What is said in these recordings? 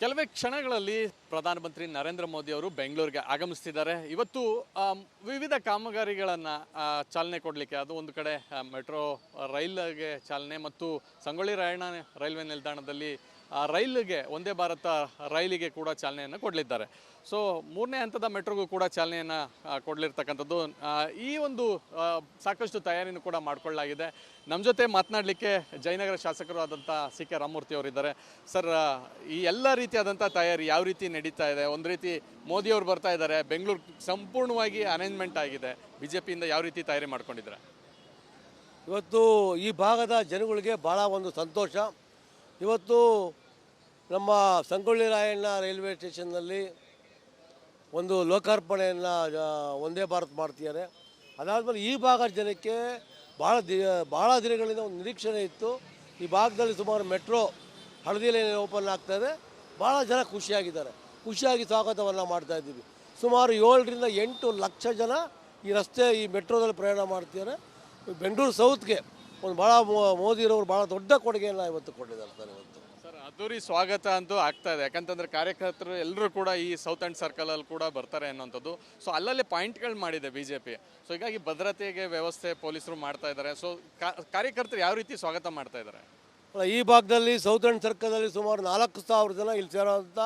ಕೆಲವೇ ಕ್ಷಣಗಳಲ್ಲಿ ಪ್ರಧಾನಮಂತ್ರಿ ನರೇಂದ್ರ ಮೋದಿ ಅವರು ಬೆಂಗಳೂರಿಗೆ ಆಗಮಿಸ್ತಿದ್ದಾರೆ. ಇವತ್ತು ವಿವಿಧ ಕಾಮಗಾರಿಗಳನ್ನು ಚಾಲನೆ ಕೊಡಲಿಕ್ಕೆ, ಅದು ಒಂದು ಕಡೆ ಮೆಟ್ರೋ ರೈಲ್ಗೆ ಚಾಲನೆ ಮತ್ತು ಸಂಗೊಳ್ಳಿ ರಾಯಣ್ಣ ರೈಲ್ವೆ ನಿಲ್ದಾಣದಲ್ಲಿ ರೈಲಿಗೆ ಒಂದೇ ಭಾರತ ರೈಲಿಗೆ ಕೂಡ ಚಾಲನೆಯನ್ನು ಕೊಡಲಿದ್ದಾರೆ. ಸೊ ಮೂರನೇ ಹಂತದ ಮೆಟ್ರೋಗೂ ಕೂಡ ಚಾಲನೆಯನ್ನು ಕೊಡಲಿರ್ತಕ್ಕಂಥದ್ದು. ಈ ಒಂದು ಸಾಕಷ್ಟು ತಯಾರಿನೂ ಕೂಡ ಮಾಡಿಕೊಳ್ಳಲಾಗಿದೆ. ನಮ್ಮ ಜೊತೆ ಮಾತನಾಡಲಿಕ್ಕೆ ಜಯನಗರ ಶಾಸಕರು ಆದಂಥ ಸಿ ಕೆ ರಾಮಮೂರ್ತಿ ಅವರಿದ್ದಾರೆ. ಸರ್ ಈ ಎಲ್ಲ ರೀತಿಯಾದಂಥ ತಯಾರಿ ಯಾವ ರೀತಿ ನಡೀತಾ ಇದೆ? ಒಂದು ರೀತಿ ಮೋದಿ ಅವರು ಬರ್ತಾ ಇದ್ದಾರೆ, ಬೆಂಗಳೂರು ಸಂಪೂರ್ಣವಾಗಿ ಅರೇಂಜ್ಮೆಂಟ್ ಆಗಿದೆ. ಬಿ ಜೆ ಪಿಯಿಂದ ಯಾವ ರೀತಿ ತಯಾರಿ ಮಾಡ್ಕೊಂಡಿದ್ದಾರೆ? ಇವತ್ತು ಈ ಭಾಗದ ಜನಗಳಿಗೆ ಭಾಳ ಒಂದು ಸಂತೋಷ. ಇವತ್ತು ನಮ್ಮ ಸಂಗೊಳ್ಳಿ ರಾಯಣ್ಣ ರೈಲ್ವೆ ಸ್ಟೇಷನ್ನಲ್ಲಿ ಒಂದು ಲೋಕಾರ್ಪಣೆಯನ್ನು ಒಂದೇ ಭಾರತ್ ಮಾಡ್ತಿದ್ದಾರೆ. ಅದಾದಮೇಲೆ ಈ ಭಾಗದ ಜನಕ್ಕೆ ಭಾಳ ದಿ ಭಾಳ ದಿನಗಳಿಂದ ಒಂದು ನಿರೀಕ್ಷಣೆ ಇತ್ತು. ಈ ಭಾಗದಲ್ಲಿ ಸುಮಾರು ಮೆಟ್ರೋ ಹಳದಿ ಲೈನ್ ಓಪನ್ ಆಗ್ತಾಯಿದೆ ಭಾಳ ಜನ ಖುಷಿಯಾಗಿದ್ದಾರೆ. ಖುಷಿಯಾಗಿ ಸ್ವಾಗತವನ್ನು ಮಾಡ್ತಾ ಇದ್ದೀವಿ. ಸುಮಾರು ಏಳರಿಂದ ಎಂಟು ಲಕ್ಷ ಜನ ಈ ರಸ್ತೆ, ಈ ಮೆಟ್ರೋದಲ್ಲಿ ಪ್ರಯಾಣ ಮಾಡ್ತಿದ್ದಾರೆ. ಬೆಂಗಳೂರು ಸೌತ್ಗೆ ಒಂದು ಭಾಳ ಮೋದಿರವರು ಭಾಳ ದೊಡ್ಡ ಕೊಡುಗೆಯನ್ನು ಇವತ್ತು ಕೊಟ್ಟಿದ್ದಾರೆ ಸರ್ ಇವತ್ತು. ಸರ್ ಅದ್ದೂರಿ ಸ್ವಾಗತ ಅಂತೂ ಆಗ್ತಾ ಇದೆ. ಯಾಕಂತಂದ್ರೆ ಕಾರ್ಯಕರ್ತರು ಎಲ್ಲರೂ ಕೂಡ ಈ ಸೌತ್ ಆ್ಯಂಡ್ ಸರ್ಕಲಲ್ಲಿ ಕೂಡ ಬರ್ತಾರೆ ಅನ್ನೋಂಥದ್ದು. ಸೊ ಅಲ್ಲಲ್ಲಿ ಪಾಯಿಂಟ್ಗಳು ಮಾಡಿದೆ ಬಿ ಜೆ ಪಿ ಸೊ ಹೀಗಾಗಿ ಭದ್ರತೆಗೆ ವ್ಯವಸ್ಥೆ ಪೊಲೀಸರು ಮಾಡ್ತಾ ಇದ್ದಾರೆ. ಸೊ ಕಾರ್ಯಕರ್ತರು ಯಾವ ರೀತಿ ಸ್ವಾಗತ ಮಾಡ್ತಾ ಇದ್ದಾರೆ? ಈ ಭಾಗದಲ್ಲಿ ಸೌತ್ ಆ್ಯಂಡ್ ಸರ್ಕಲಲ್ಲಿ ಸುಮಾರು ನಾಲ್ಕು ಸಾವಿರ ಜನ ಇಲ್ಲಿ ಸೇರೋಂಥ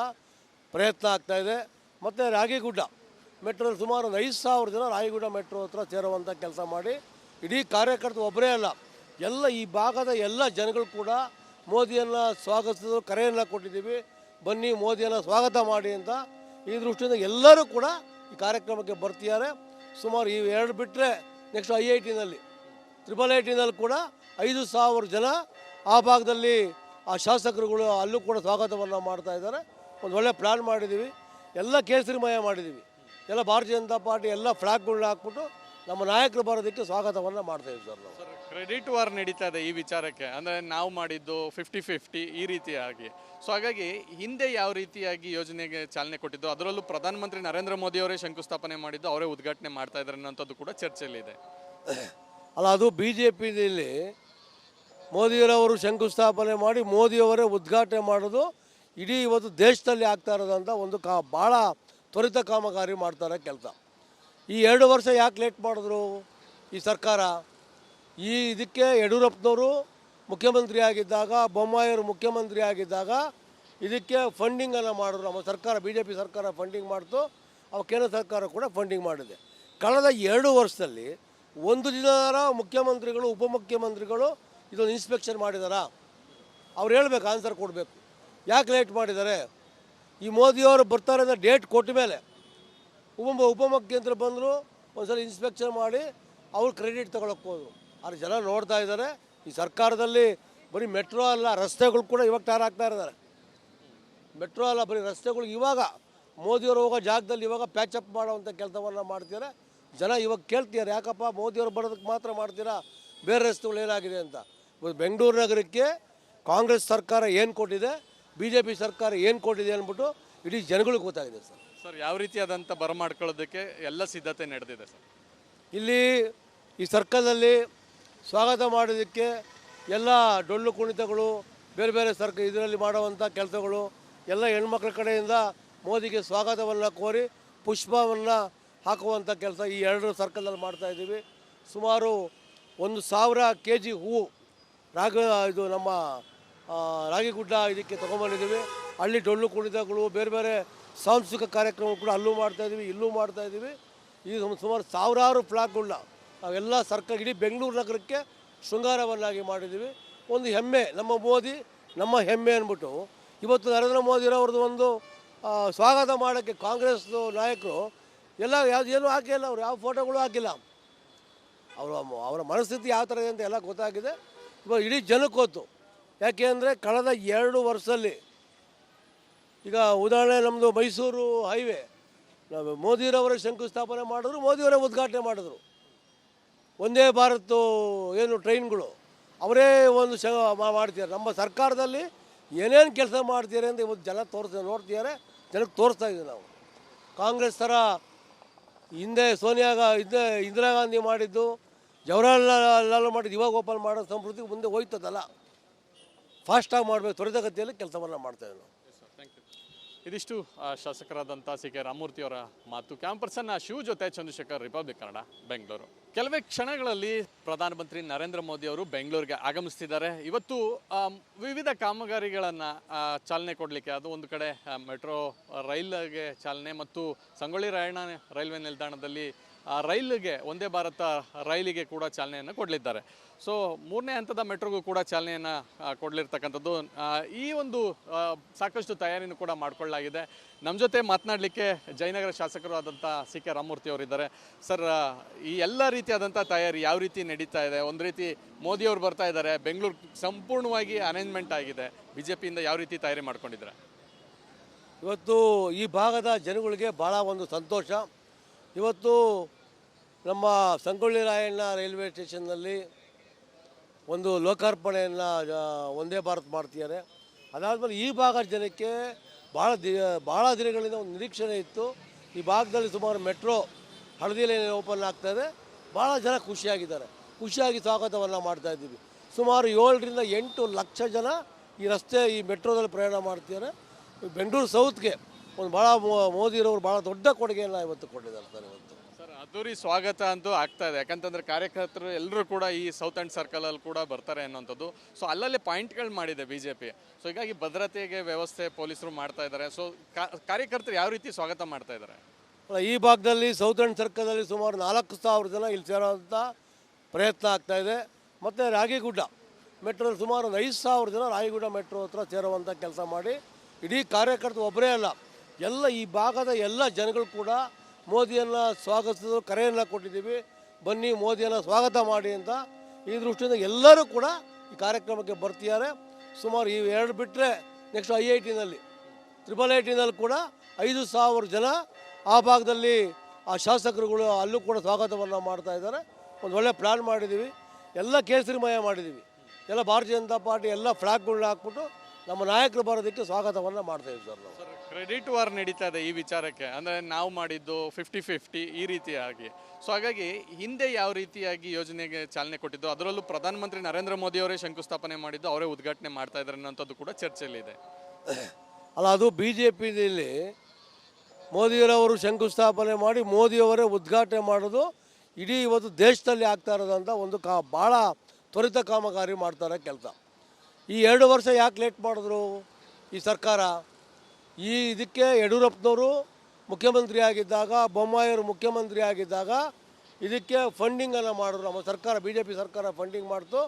ಪ್ರಯತ್ನ ಆಗ್ತಾ ಇದೆ. ಮತ್ತು ರಾಗಿಗುಡ್ಡ ಮೆಟ್ರೋದಲ್ಲಿ ಸುಮಾರು ಒಂದು ಐದು ಸಾವಿರ ಜನ ರಾಗಿಗುಡ್ಡ ಮೆಟ್ರೋ ಹತ್ರ ಸೇರುವಂಥ ಕೆಲಸ ಮಾಡಿ. ಇಡೀ ಕಾರ್ಯಕರ್ತರು ಒಬ್ಬರೇ ಅಲ್ಲ. ಎಲ್ಲ ಈ ಭಾಗದ ಎಲ್ಲ ಜನಗಳು ಕೂಡ ಮೋದಿಯನ್ನು ಸ್ವಾಗತಿಸಲು ಕರೆಯನ್ನು ಕೊಟ್ಟಿದ್ದೀವಿ. ಬನ್ನಿ ಮೋದಿಯನ್ನು ಸ್ವಾಗತ ಮಾಡಿ ಅಂತ ಈ ದೃಷ್ಟಿಯಿಂದ ಎಲ್ಲರೂ ಕೂಡ ಈ ಕಾರ್ಯಕ್ರಮಕ್ಕೆ ಬರ್ತಿದ್ದಾರೆ. ಸುಮಾರು ಈ ಎರಡು ಬಿಟ್ಟರೆ ನೆಕ್ಸ್ಟ್ ಐ ಐ ಟಿನಲ್ಲಿ ತ್ರಿಬಲ್ ಐ ಟಿನಲ್ಲಿ ಕೂಡ ಐದು ಸಾವಿರ ಜನ ಆ ಭಾಗದಲ್ಲಿ ಆ ಶಾಸಕರುಗಳು ಅಲ್ಲೂ ಕೂಡ ಸ್ವಾಗತವನ್ನು ಮಾಡ್ತಾ ಇದ್ದಾರೆ. ಒಂದು ಒಳ್ಳೆ ಪ್ಲ್ಯಾನ್ ಮಾಡಿದ್ದೀವಿ. ಎಲ್ಲ ಕೇಸರಿಮಯ ಮಾಡಿದ್ದೀವಿ. ಎಲ್ಲ ಭಾರತೀಯ ಜನತಾ ಪಾರ್ಟಿ ಎಲ್ಲ ಫ್ಲಾಗ್ಗಳನ್ನ ಹಾಕ್ಬಿಟ್ಟು ನಮ್ಮ ನಾಯಕರು ಬರೋದಕ್ಕೆ ಸ್ವಾಗತವನ್ನು ಮಾಡ್ತಾ ಇದ್ದೀವಿ ಸರ್ ನಾವು. ಕ್ರೆಡಿಟ್ ವಾರ್ ನಡೀತಾ ಇದೆ ಈ ವಿಚಾರಕ್ಕೆ. ಅಂದರೆ ನಾವು ಮಾಡಿದ್ದು ಫಿಫ್ಟಿ ಫಿಫ್ಟಿ ಈ ರೀತಿಯಾಗಿ. ಸೊ ಹಾಗಾಗಿ ಹಿಂದೆ ಯಾವ ರೀತಿಯಾಗಿ ಯೋಜನೆಗೆ ಚಾಲನೆ ಕೊಟ್ಟಿದ್ದು ಅದರಲ್ಲೂ ಪ್ರಧಾನಮಂತ್ರಿ ನರೇಂದ್ರ ಮೋದಿ ಅವರೇ ಶಂಕುಸ್ಥಾಪನೆ ಮಾಡಿದ್ದು, ಅವರೇ ಉದ್ಘಾಟನೆ ಮಾಡ್ತಾ ಇದ್ದಾರೆ ಅನ್ನೋಂಥದ್ದು ಕೂಡ ಚರ್ಚೆಯಲ್ಲಿದೆ ಅಲ್ಲ, ಅದು ಬಿ ಜೆ ಪಿಯಲ್ಲಿ ಮೋದಿಯವರವರು ಶಂಕುಸ್ಥಾಪನೆ ಮಾಡಿ ಮೋದಿಯವರೇ ಉದ್ಘಾಟನೆ ಮಾಡೋದು ಇಡೀ ಇವತ್ತು ದೇಶದಲ್ಲಿ ಆಗ್ತಾ ಇರೋದಂಥ ಒಂದು ಕಾ ಭಾಳ ತ್ವರಿತ ಕಾಮಗಾರಿ ಮಾಡ್ತಾರೆ ಕೆಲಸ. ಈ ಎರಡು ವರ್ಷ ಯಾಕೆ ಲೇಟ್ ಮಾಡಿದ್ರು ಈ ಸರ್ಕಾರ? ಈ ಇದಕ್ಕೆ ಯಡಿಯೂರಪ್ಪನವರು ಮುಖ್ಯಮಂತ್ರಿ ಆಗಿದ್ದಾಗ ಬೊಮ್ಮಾಯಿಯವರು ಮುಖ್ಯಮಂತ್ರಿ ಆಗಿದ್ದಾಗ ಇದಕ್ಕೆ ಫಂಡಿಂಗನ್ನು ಮಾಡಿದ್ರು. ನಮ್ಮ ಸರ್ಕಾರ ಬಿ ಜೆ ಪಿ ಸರ್ಕಾರ ಫಂಡಿಂಗ್ ಮಾಡ್ತು. ಅವ ಕೇಂದ್ರ ಸರ್ಕಾರ ಕೂಡ ಫಂಡಿಂಗ್ ಮಾಡಿದೆ. ಕಳೆದ ಎರಡು ವರ್ಷದಲ್ಲಿ ಒಂದು ದಿನರ ಮುಖ್ಯಮಂತ್ರಿಗಳು, ಉಪಮುಖ್ಯಮಂತ್ರಿಗಳು ಇದೊಂದು ಇನ್ಸ್ಪೆಕ್ಷನ್ ಮಾಡಿದಾರ? ಅವ್ರು ಹೇಳಬೇಕು ಆನ್ಸರ್ ಕೊಡಬೇಕು. ಯಾಕೆ ಲೇಟ್ ಮಾಡಿದ್ದಾರೆ ಈ ಮೋದಿಯವರು ಬರ್ತಾರೆ ಅಂದರೆ ಡೇಟ್ ಕೊಟ್ಟ ಮೇಲೆ ಉಪ ಉಪಮುಖ್ಯಮಂತ್ರಿ ಬಂದರು, ಒಂದ್ಸಲ ಇನ್ಸ್ಪೆಕ್ಷನ್ ಮಾಡಿ, ಅವ್ರು ಕ್ರೆಡಿಟ್ ತಗೊಳಕ್ಕೆ ಹೋದ್ರು. ಆದ್ರೆ ಜನ ನೋಡ್ತಾ ಇದ್ದಾರೆ. ಈ ಸರ್ಕಾರದಲ್ಲಿ ಬರೀ ಮೆಟ್ರೋ ಅಲ್ಲ ರಸ್ತೆಗಳು ಕೂಡ ಇವಾಗ ತಯಾರಾಗ್ತಾ ಹಾಕ್ತಾ ಇದ್ದಾರೆ. ಮೆಟ್ರೋ ಅಲ್ಲ ಬರೀ ರಸ್ತೆಗಳು ಇವಾಗ ಮೋದಿಯವರು ಹೋಗೋ ಜಾಗದಲ್ಲಿ ಇವಾಗ ಪ್ಯಾಚಪ್ ಮಾಡೋವಂಥ ಕೆಲಸವನ್ನು ಮಾಡ್ತೀರ ಜನ ಇವಾಗ ಕೇಳ್ತಿದ್ದಾರೆ ಯಾಕಪ್ಪ ಮೋದಿಯವರು ಬರೋದಕ್ಕೆ ಮಾತ್ರ ಮಾಡ್ತೀರಾ? ಬೇರೆ ರಸ್ತೆಗಳು ಏನಾಗಿದೆ ಅಂತ. ಇವತ್ತು ಬೆಂಗಳೂರು ನಗರಕ್ಕೆ ಕಾಂಗ್ರೆಸ್ ಸರ್ಕಾರ ಏನು ಕೊಟ್ಟಿದೆ ಬಿ ಜೆ ಪಿ ಸರ್ಕಾರ ಏನು ಕೊಟ್ಟಿದೆ ಅಂದ್ಬಿಟ್ಟು ಇಡೀ ಜನಗಳಿಗೆ ಗೊತ್ತಾಗಿದೆ ಸರ್. ಸರ್ ಯಾವ ರೀತಿಯಾದಂಥ ಬರಮಾಡ್ಕೊಳ್ಳೋದಕ್ಕೆ ಎಲ್ಲ ಸಿದ್ಧತೆ ನಡೆದಿದೆ ಸರ್? ಇಲ್ಲಿ ಈ ಸರ್ಕಲಲ್ಲಿ ಸ್ವಾಗತ ಮಾಡೋದಕ್ಕೆ ಎಲ್ಲ ಡೊಳ್ಳು ಕುಣಿತಗಳು, ಬೇರೆ ಬೇರೆ ಸರ್ಕ, ಇದರಲ್ಲಿ ಮಾಡುವಂಥ ಕೆಲಸಗಳು, ಎಲ್ಲ ಹೆಣ್ಮಕ್ಳ ಕಡೆಯಿಂದ ಮೋದಿಗೆ ಸ್ವಾಗತವನ್ನು ಕೋರಿ ಪುಷ್ಪವನ್ನು ಹಾಕುವಂಥ ಕೆಲಸ ಈ ಎರಡು ಸರ್ಕಲಲ್ಲಿ ಮಾಡ್ತಾ ಇದ್ದೀವಿ. ಸುಮಾರು ಒಂದು ಸಾವಿರ ಕೆ ಜಿ ಹೂವು ರಾಗ, ಇದು ನಮ್ಮ ರಾಗಿ ರಾಗಿಗುಡ್ಡ ಇದಕ್ಕೆ ತೊಗೊಂಬಂದಿದ್ದೀವಿ. ಅಲ್ಲಿ ಡೊಳ್ಳು ಕುಣಿತಗಳು, ಬೇರೆ ಬೇರೆ ಸಾಂಸ್ಕೃತಿಕ ಕಾರ್ಯಕ್ರಮ ಕೂಡ ಅಲ್ಲೂ ಮಾಡ್ತಾಯಿದ್ದೀವಿ ಇಲ್ಲೂ ಮಾಡ್ತಾಯಿದ್ದೀವಿ ಈಗ ಸುಮಾರು ಸಾವಿರಾರು ಫ್ಲಾಗ್ಗಳನ್ನ ನಾವೆಲ್ಲ ಸರ್ಕಾರ ಇಡೀ ಬೆಂಗಳೂರು ನಗರಕ್ಕೆ ಶೃಂಗಾರವನ್ನಾಗಿ ಮಾಡಿದ್ದೀವಿ. ಒಂದು ಹೆಮ್ಮೆ, ನಮ್ಮ ಮೋದಿ ನಮ್ಮ ಹೆಮ್ಮೆ ಅಂದ್ಬಿಟ್ಟು ಇವತ್ತು ನರೇಂದ್ರ ಮೋದಿರವ್ರದ್ದು ಒಂದು ಸ್ವಾಗತ ಮಾಡೋಕ್ಕೆ ಕಾಂಗ್ರೆಸ್ ನಾಯಕರು ಎಲ್ಲ ಯಾವ್ದು ಏನೂ ಹಾಕಿಲ್ಲ, ಅವ್ರು ಯಾವ ಫೋಟೋಗಳು ಹಾಕಿಲ್ಲ. ಅವರ ಅವರ ಮನಸ್ಥಿತಿ ಯಾವ ಥರ ಇದೆ ಅಂತ ಎಲ್ಲ ಗೊತ್ತಾಗಿದೆ. ಇವಾಗ ಇಡೀ ಜನಕ್ಕೆ ಯಾಕೆ ಅಂದರೆ ಕಳೆದ ಎರಡು ವರ್ಷದಲ್ಲಿ ಈಗ ಉದಾಹರಣೆ ನಮ್ಮದು ಮೈಸೂರು ಹೈವೇ, ನಾವು ಮೋದಿರವರೇ ಶಂಕುಸ್ಥಾಪನೆ ಮಾಡಿದ್ರು, ಮೋದಿಯವರೇ ಉದ್ಘಾಟನೆ ಮಾಡಿದ್ರು. ಒಂದೇ ಭಾರತ್ ಏನು ಟ್ರೈನ್ಗಳು, ಅವರೇ ಒಂದು ಶ ಮಾಡ್ತಿದ್ದಾರೆ. ನಮ್ಮ ಸರ್ಕಾರದಲ್ಲಿ ಏನೇನು ಕೆಲಸ ಮಾಡ್ತಿದ್ದಾರೆ ಅಂತ ಇವತ್ತು ಜನ ತೋರಿಸ್ತಾರೆ ನೋಡ್ತಿದ್ದಾರೆ. ಜನಕ್ಕೆ ತೋರಿಸ್ತಾ ಇದ್ದೀವಿ ನಾವು. ಕಾಂಗ್ರೆಸ್ ಥರ ಹಿಂದೆ ಸೋನಿಯಾ ಇಂದಿರಾ ಗಾಂಧಿ ಮಾಡಿದ್ದು, ಜವಾಹರ್ಲಾಲ್ ಲಾಲ್ ಮಾಡಿದ್ದು, ಇವಾಗ ಓಪನ್ ಮಾಡೋ ಸಂಸ್ಕೃತಿ ಮುಂದೆ ಹೋಯ್ತದಲ್ಲ. ಫಾಸ್ಟಾಗಿ ಮಾಡಬೇಕು, ತ್ವರಿತಗತಿಯಲ್ಲಿ ಕೆಲಸವನ್ನು ಮಾಡ್ತೇವೆ ನಾವು. ಇದಿಷ್ಟು ಶಾಸಕರಾದಂಥ ಸಿ ಕೆ ರಾಮಮೂರ್ತಿ ಅವರ ಮಾತು. ಕ್ಯಾಂಪರ್ಸನ್ನ ಶಿವ ಜೊತೆ ಚಂದ್ರಶೇಖರ್ ರಿಪಬ್ಲಿಕ್ ಕನ್ನಡ ಬೆಂಗಳೂರು ಕೆಲವೇ ಕ್ಷಣಗಳಲ್ಲಿ ಪ್ರಧಾನಮಂತ್ರಿ ನರೇಂದ್ರ ಮೋದಿ ಅವರು ಬೆಂಗಳೂರಿಗೆ ಆಗಮಿಸ್ತಿದ್ದಾರೆ. ಇವತ್ತು ವಿವಿಧ ಕಾಮಗಾರಿಗಳನ್ನು ಚಾಲನೆ ಕೊಡಲಿಕ್ಕೆ, ಅದು ಒಂದು ಕಡೆ ಮೆಟ್ರೋ ರೈಲ್ಗೆ ಚಾಲನೆ ಮತ್ತು ಸಂಗೊಳ್ಳಿ ರಾಯಣ್ಣ ರೈಲ್ವೆ ನಿಲ್ದಾಣದಲ್ಲಿ ರೈಲಿಗೆ ಒಂದೇ ಭಾರತ ರೈಲಿಗೆ ಕೂಡ ಚಾಲನೆಯನ್ನು ಕೊಡಲಿದ್ದಾರೆ. ಸೊ ಮೂರನೇ ಹಂತದ ಮೆಟ್ರೋಗೂ ಕೂಡ ಚಾಲನೆಯನ್ನು ಕೊಡಲಿರ್ತಕ್ಕಂಥದ್ದು. ಈ ಒಂದು ಸಾಕಷ್ಟು ತಯಾರಿನೂ ಕೂಡ ಮಾಡಿಕೊಳ್ಳಲಾಗಿದೆ. ನಮ್ಮ ಜೊತೆ ಮಾತನಾಡಲಿಕ್ಕೆ ಜಯನಗರ ಶಾಸಕರು ಆದಂಥ ಸಿ ಕೆ ರಾಮಮೂರ್ತಿ ಅವರಿದ್ದಾರೆ. ಸರ್ ಈ ಎಲ್ಲ ರೀತಿಯಾದಂಥ ತಯಾರಿ ಯಾವ ರೀತಿ ನಡೀತಾ ಇದೆ? ಒಂದು ರೀತಿ ಮೋದಿ ಅವರು ಬರ್ತಾ ಇದ್ದಾರೆ, ಬೆಂಗಳೂರು ಸಂಪೂರ್ಣವಾಗಿ ಅರೇಂಜ್ಮೆಂಟ್ ಆಗಿದೆ. ಬಿ ಜೆ ಪಿಯಿಂದ ಯಾವ ರೀತಿ ತಯಾರಿ ಮಾಡ್ಕೊಂಡಿದ್ದಾರೆ? ಇವತ್ತು ಈ ಭಾಗದ ಜನಗಳಿಗೆ ಭಾಳ ಒಂದು ಸಂತೋಷ. ಇವತ್ತು ನಮ್ಮ ಸಂಗೊಳ್ಳಿ ರಾಯಣ್ಣ ರೈಲ್ವೆ ಸ್ಟೇಷನ್ನಲ್ಲಿ ಒಂದು ಲೋಕಾರ್ಪಣೆಯನ್ನು ಒಂದೇ ಭಾರತ್ ಮಾಡ್ತಿದ್ದಾರೆ. ಅದಾದಮೇಲೆ ಈ ಭಾಗದ ಜನಕ್ಕೆ ಭಾಳ ದಿ ಭಾಳ ದಿನಗಳಿಂದ ಒಂದು ನಿರೀಕ್ಷಣೆ ಇತ್ತು. ಈ ಭಾಗದಲ್ಲಿ ಸುಮಾರು ಮೆಟ್ರೋ ಹಳದಿ ಲೈನ್ ಓಪನ್ ಆಗ್ತಾಯಿದೆ ಭಾಳ ಜನ ಖುಷಿಯಾಗಿದ್ದಾರೆ. ಖುಷಿಯಾಗಿ ಸ್ವಾಗತವನ್ನು ಮಾಡ್ತಾ ಇದ್ದೀವಿ. ಸುಮಾರು ಏಳರಿಂದ ಎಂಟು ಲಕ್ಷ ಜನ ಈ ರಸ್ತೆ, ಈ ಮೆಟ್ರೋದಲ್ಲಿ ಪ್ರಯಾಣ ಮಾಡ್ತಿದ್ದಾರೆ. ಬೆಂಗಳೂರು ಸೌತ್ಗೆ ಒಂದು ಭಾಳ ಮೋದಿರವರು ಭಾಳ ದೊಡ್ಡ ಕೊಡುಗೆಯನ್ನು ಇವತ್ತು ಕೊಟ್ಟಿದ್ದಾರೆ ಸರ್ ಇವತ್ತು. ಸರ್ ಅದ್ದೂರಿ ಸ್ವಾಗತ ಅಂತೂ ಆಗ್ತಾ ಇದೆ. ಯಾಕಂತಂದ್ರೆ ಕಾರ್ಯಕರ್ತರು ಎಲ್ಲರೂ ಕೂಡ ಈ ಸೌತ್ ಆ್ಯಂಡ್ ಸರ್ಕಲಲ್ಲಿ ಕೂಡ ಬರ್ತಾರೆ ಅನ್ನೋಂಥದ್ದು. ಸೊ ಅಲ್ಲಲ್ಲಿ ಪಾಯಿಂಟ್ಗಳು ಮಾಡಿದೆ ಬಿ ಜೆ ಪಿ ಸೊ ಹೀಗಾಗಿ ಭದ್ರತೆಗೆ ವ್ಯವಸ್ಥೆ ಪೊಲೀಸರು ಮಾಡ್ತಾ ಇದ್ದಾರೆ. ಸೊ ಕಾರ್ಯಕರ್ತರು ಯಾವ ರೀತಿ ಸ್ವಾಗತ ಮಾಡ್ತಾ ಇದ್ದಾರೆ? ಈ ಭಾಗದಲ್ಲಿ ಸೌತ್ ಆ್ಯಂಡ್ ಸರ್ಕಲಲ್ಲಿ ಸುಮಾರು ನಾಲ್ಕು ಸಾವಿರ ಜನ ಇಲ್ಲಿ ಸೇರೋಂಥ ಪ್ರಯತ್ನ ಆಗ್ತಾ ಇದೆ. ಮತ್ತು ರಾಗಿಗುಡ್ಡ ಮೆಟ್ರೋದಲ್ಲಿ ಸುಮಾರು ಒಂದು ಐದು ಸಾವಿರ ಜನ ರಾಗಿಗುಡ್ಡ ಮೆಟ್ರೋ ಹತ್ರ ಸೇರುವಂಥ ಕೆಲಸ ಮಾಡಿ. ಇಡೀ ಕಾರ್ಯಕರ್ತರು ಒಬ್ಬರೇ ಅಲ್ಲ. ಎಲ್ಲ ಈ ಭಾಗದ ಎಲ್ಲ ಜನಗಳು ಕೂಡ ಮೋದಿಯನ್ನು ಸ್ವಾಗತಿಸಲು ಕರೆಯನ್ನು ಕೊಟ್ಟಿದ್ದೀವಿ. ಬನ್ನಿ ಮೋದಿಯನ್ನು ಸ್ವಾಗತ ಮಾಡಿ ಅಂತ ಈ ದೃಷ್ಟಿಯಿಂದ ಎಲ್ಲರೂ ಕೂಡ ಈ ಕಾರ್ಯಕ್ರಮಕ್ಕೆ ಬರ್ತಿದ್ದಾರೆ. ಸುಮಾರು ಈ ಎರಡು ಬಿಟ್ಟರೆ ನೆಕ್ಸ್ಟ್ ಐ ಐ ಟಿನಲ್ಲಿ ತ್ರಿಬಲ್ ಐ ಟಿನಲ್ಲಿ ಕೂಡ ಐದು ಸಾವಿರ ಜನ ಆ ಭಾಗದಲ್ಲಿ ಆ ಶಾಸಕರುಗಳು ಅಲ್ಲೂ ಕೂಡ ಸ್ವಾಗತವನ್ನು ಮಾಡ್ತಾ ಇದ್ದಾರೆ. ಒಂದು ಒಳ್ಳೆ ಪ್ಲ್ಯಾನ್ ಮಾಡಿದ್ದೀವಿ. ಎಲ್ಲ ಕೇಸರಿಮಯ ಮಾಡಿದ್ದೀವಿ. ಎಲ್ಲ ಭಾರತೀಯ ಜನತಾ ಪಾರ್ಟಿ ಎಲ್ಲ ಫ್ಲಾಗ್ಗಳನ್ನ ಹಾಕ್ಬಿಟ್ಟು ನಮ್ಮ ನಾಯಕರು ಬರೋದಕ್ಕೆ ಸ್ವಾಗತವನ್ನು ಮಾಡ್ತಾ ಇದ್ದೀವಿ ಸರ್ ನಾವು. ಕ್ರೆಡಿಟ್ ವಾರ್ ನಡೀತಾ ಇದೆ ಈ ವಿಚಾರಕ್ಕೆ. ಅಂದರೆ ನಾವು ಮಾಡಿದ್ದು ಫಿಫ್ಟಿ ಫಿಫ್ಟಿ ಈ ರೀತಿಯಾಗಿ. ಸೊ ಹಾಗಾಗಿ ಹಿಂದೆ ಯಾವ ರೀತಿಯಾಗಿ ಯೋಜನೆಗೆ ಚಾಲನೆ ಕೊಟ್ಟಿದ್ದು ಅದರಲ್ಲೂ ಪ್ರಧಾನಮಂತ್ರಿ ನರೇಂದ್ರ ಮೋದಿ ಅವರೇ ಶಂಕುಸ್ಥಾಪನೆ ಮಾಡಿದ್ದು, ಅವರೇ ಉದ್ಘಾಟನೆ ಮಾಡ್ತಾ ಇದ್ದಾರೆ ಅನ್ನೋಂಥದ್ದು ಕೂಡ ಚರ್ಚೆಯಲ್ಲಿದೆ ಅಲ್ಲ, ಅದು ಬಿ ಜೆ ಪಿಯಲ್ಲಿ ಮೋದಿಯವರವರು ಶಂಕುಸ್ಥಾಪನೆ ಮಾಡಿ ಮೋದಿಯವರೇ ಉದ್ಘಾಟನೆ ಮಾಡೋದು ಇಡೀ ಇವತ್ತು ದೇಶದಲ್ಲಿ ಆಗ್ತಾ ಇರೋದಂಥ ಒಂದು ಕಾ ಭಾಳ ತ್ವರಿತ ಕಾಮಗಾರಿ ಮಾಡ್ತಾರೆ ಕೆಲಸ. ಈ ಎರಡು ವರ್ಷ ಯಾಕೆ ಲೇಟ್ ಮಾಡಿದ್ರು ಈ ಸರ್ಕಾರ? ಈ ಇದಕ್ಕೆ ಯಡಿಯೂರಪ್ಪನವರು ಮುಖ್ಯಮಂತ್ರಿ ಆಗಿದ್ದಾಗ ಬೊಮ್ಮಾಯಿಯವರು ಮುಖ್ಯಮಂತ್ರಿ ಆಗಿದ್ದಾಗ ಇದಕ್ಕೆ ಫಂಡಿಂಗನ್ನು ಮಾಡಿದ್ರು. ನಮ್ಮ ಸರ್ಕಾರ ಬಿ ಜೆ ಪಿ ಸರ್ಕಾರ ಫಂಡಿಂಗ್ ಮಾಡ್ತು.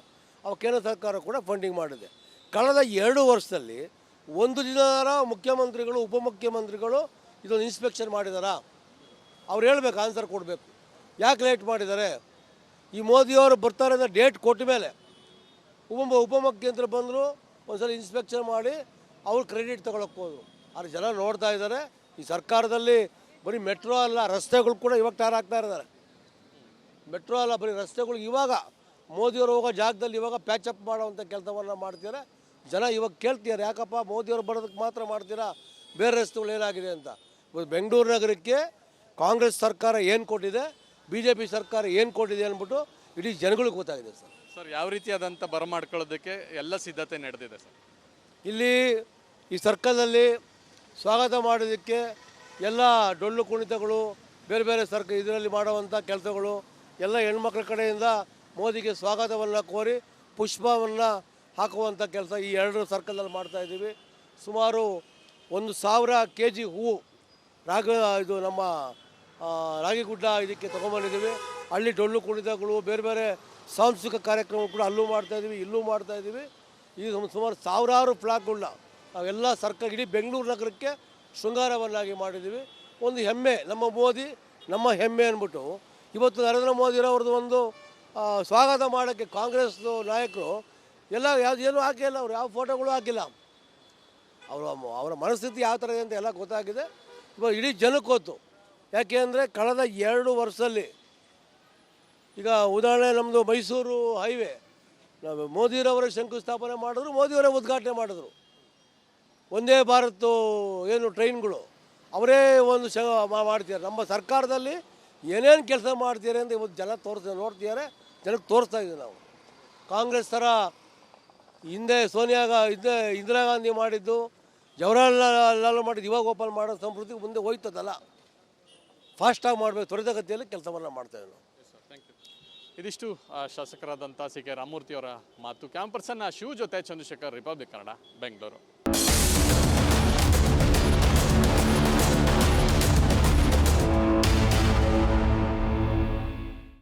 ಅವ ಕೇಂದ್ರ ಸರ್ಕಾರ ಕೂಡ ಫಂಡಿಂಗ್ ಮಾಡಿದೆ. ಕಳೆದ ಎರಡು ವರ್ಷದಲ್ಲಿ ಒಂದು ದಿನರ ಮುಖ್ಯಮಂತ್ರಿಗಳು, ಉಪಮುಖ್ಯಮಂತ್ರಿಗಳು ಇದೊಂದು ಇನ್ಸ್ಪೆಕ್ಷನ್ ಮಾಡಿದಾರ? ಅವ್ರು ಹೇಳಬೇಕು ಆನ್ಸರ್ ಕೊಡಬೇಕು. ಯಾಕೆ ಲೇಟ್ ಮಾಡಿದ್ದಾರೆ ಈ ಮೋದಿಯವರು ಬರ್ತಾರೆ ಅಂದರೆ ಡೇಟ್ ಕೊಟ್ಟ ಮೇಲೆ ಉಪ ಉಪಮುಖ್ಯಮಂತ್ರಿ ಬಂದರು, ಒಂದ್ಸಲ ಇನ್ಸ್ಪೆಕ್ಷನ್ ಮಾಡಿ, ಅವ್ರು ಕ್ರೆಡಿಟ್ ತಗೊಳಕ್ಕೆ ಹೋದ್ರು. ಆದ್ರೆ ಜನ ನೋಡ್ತಾ ಇದ್ದಾರೆ. ಈ ಸರ್ಕಾರದಲ್ಲಿ ಬರೀ ಮೆಟ್ರೋ ಅಲ್ಲ ರಸ್ತೆಗಳು ಕೂಡ ಇವಾಗ ತಯಾರಾಗ್ತಾ ಇದ್ದಾರೆ. ಮೆಟ್ರೋ ಅಲ್ಲ ಬರೀ ರಸ್ತೆಗಳು ಇವಾಗ ಮೋದಿಯವರು ಹೋಗೋ ಜಾಗದಲ್ಲಿ ಇವಾಗ ಪ್ಯಾಚಪ್ ಮಾಡೋವಂಥ ಕೆಲಸವನ್ನು ಮಾಡ್ತೀರ ಜನ ಇವಾಗ ಕೇಳ್ತಿದ್ದಾರೆ ಯಾಕಪ್ಪ ಮೋದಿಯವರು ಬರೋದಕ್ಕೆ ಮಾತ್ರ ಮಾಡ್ತೀರಾ? ಬೇರೆ ರಸ್ತೆಗಳು ಏನಾಗಿದೆ ಅಂತ. ಇವತ್ತು ಬೆಂಗಳೂರು ನಗರಕ್ಕೆ ಕಾಂಗ್ರೆಸ್ ಸರ್ಕಾರ ಏನು ಕೊಟ್ಟಿದೆ ಬಿ ಜೆ ಪಿ ಸರ್ಕಾರ ಏನು ಕೊಟ್ಟಿದೆ ಅಂದ್ಬಿಟ್ಟು ಇಡೀ ಜನಗಳಿಗೆ ಗೊತ್ತಾಗಿದೆ ಸರ್. ಸರ್ ಯಾವ ರೀತಿಯಾದಂಥ ಬರಮಾಡ್ಕೊಳ್ಳೋದಕ್ಕೆ ಎಲ್ಲ ಸಿದ್ಧತೆ ನಡೆದಿದೆ ಸರ್? ಇಲ್ಲಿ ಈ ಸರ್ಕಲಲ್ಲಿ ಸ್ವಾಗತ ಮಾಡೋದಕ್ಕೆ ಎಲ್ಲ ಡೊಳ್ಳು ಕುಣಿತಗಳು, ಬೇರೆ ಬೇರೆ ಸರ್ಕ, ಇದರಲ್ಲಿ ಮಾಡುವಂಥ ಕೆಲಸಗಳು, ಎಲ್ಲ ಹೆಣ್ಮಕ್ಳ ಕಡೆಯಿಂದ ಮೋದಿಗೆ ಸ್ವಾಗತವನ್ನು ಕೋರಿ ಪುಷ್ಪವನ್ನು ಹಾಕುವಂಥ ಕೆಲಸ ಈ ಎರಡು ಸರ್ಕಲಲ್ಲಿ ಮಾಡ್ತಾ ಇದ್ದೀವಿ. ಸುಮಾರು ಒಂದು ಸಾವಿರ ಕೆ ಜಿ ಹೂವು ರಾಗ, ಇದು ನಮ್ಮ ರಾಗಿ ರಾಗಿಗುಡ್ಡ ಇದಕ್ಕೆ ತೊಗೊಂಬಂದಿದ್ದೀವಿ. ಅಲ್ಲಿ ಡೊಳ್ಳು ಕುಣಿತಗಳು, ಬೇರೆ ಬೇರೆ ಸಾಂಸ್ಕೃತಿಕ ಕಾರ್ಯಕ್ರಮ ಕೂಡ ಅಲ್ಲೂ ಮಾಡ್ತಾಯಿದ್ದೀವಿ ಇಲ್ಲೂ ಮಾಡ್ತಾಯಿದ್ದೀವಿ ಈಗ ಸುಮಾರು ಸಾವಿರಾರು ಫ್ಲಾಗ್ಗಳನ್ನ ನಾವೆಲ್ಲ ಸರ್ಕಾರ ಇಡೀ ಬೆಂಗಳೂರು ನಗರಕ್ಕೆ ಶೃಂಗಾರವನ್ನಾಗಿ ಮಾಡಿದ್ದೀವಿ. ಒಂದು ಹೆಮ್ಮೆ, ನಮ್ಮ ಮೋದಿ ನಮ್ಮ ಹೆಮ್ಮೆ ಅಂದ್ಬಿಟ್ಟು ಇವತ್ತು ನರೇಂದ್ರ ಮೋದಿರವ್ರದ್ದು ಒಂದು ಸ್ವಾಗತ ಮಾಡೋಕ್ಕೆ ಕಾಂಗ್ರೆಸ್ ನಾಯಕರು ಎಲ್ಲ ಯಾವ್ದು ಏನೂ ಹಾಕಿಲ್ಲ, ಅವ್ರು ಯಾವ ಫೋಟೋಗಳು ಹಾಕಿಲ್ಲ. ಅವರ ಅವರ ಮನಸ್ಥಿತಿ ಯಾವ ಥರ ಇದೆ ಅಂತ ಎಲ್ಲ ಗೊತ್ತಾಗಿದೆ. ಇವಾಗ ಇಡೀ ಜನಕ್ಕೆ ಯಾಕೆ ಅಂದರೆ ಕಳೆದ ಎರಡು ವರ್ಷದಲ್ಲಿ ಈಗ ಉದಾಹರಣೆ ನಮ್ಮದು ಮೈಸೂರು ಹೈವೇ, ನಾವು ಮೋದಿರವರೇ ಶಂಕುಸ್ಥಾಪನೆ ಮಾಡಿದ್ರು, ಮೋದಿಯವರೇ ಉದ್ಘಾಟನೆ ಮಾಡಿದ್ರು. ಒಂದೇ ಭಾರತ್ ಏನು ಟ್ರೈನ್ಗಳು, ಅವರೇ ಒಂದು ಶ ಮಾಡ್ತಿದ್ದಾರೆ. ನಮ್ಮ ಸರ್ಕಾರದಲ್ಲಿ ಏನೇನು ಕೆಲಸ ಮಾಡ್ತಿದ್ದಾರೆ ಅಂತ ಇವತ್ತು ಜನ ತೋರಿಸ, ನೋಡ್ತಿದ್ದಾರೆ. ಜನಕ್ಕೆ ತೋರಿಸ್ತಾ ಇದ್ದೀವಿ ನಾವು. ಕಾಂಗ್ರೆಸ್ ಥರ ಹಿಂದೆ ಸೋನಿಯಾ ಇಂದಿರಾ ಗಾಂಧಿ ಮಾಡಿದ್ದು, ಜವಹರ್ಲಾಲ್ ಮಾಡಿದ್ದು, ಇವಾಗ ಓಪನ್ ಮಾಡೋ ಸಂಸ್ಕೃತಿ ಮುಂದೆ ಹೋಯ್ತದಲ್ಲ. ಫಾಸ್ಟಾಗಿ ಮಾಡಬೇಕು, ತ್ವರಿತಗತಿಯಲ್ಲಿ ಕೆಲಸವನ್ನು ಮಾಡ್ತೇವೆ ನಾವು. ಇದಿಷ್ಟು ಶಾಸಕರಾದಂಥ ಸಿ ಕೆ ರಾಮಮೂರ್ತಿ ಅವರ ಮಾತು. ಕ್ಯಾಂಪರ್ಸನ್ನ ಶಿವ ಜೊತೆ ಚಂದ್ರಶೇಖರ್ ರಿಪಬ್ಲಿಕ್ ಕನ್ನಡ ಬೆಂಗಳೂರು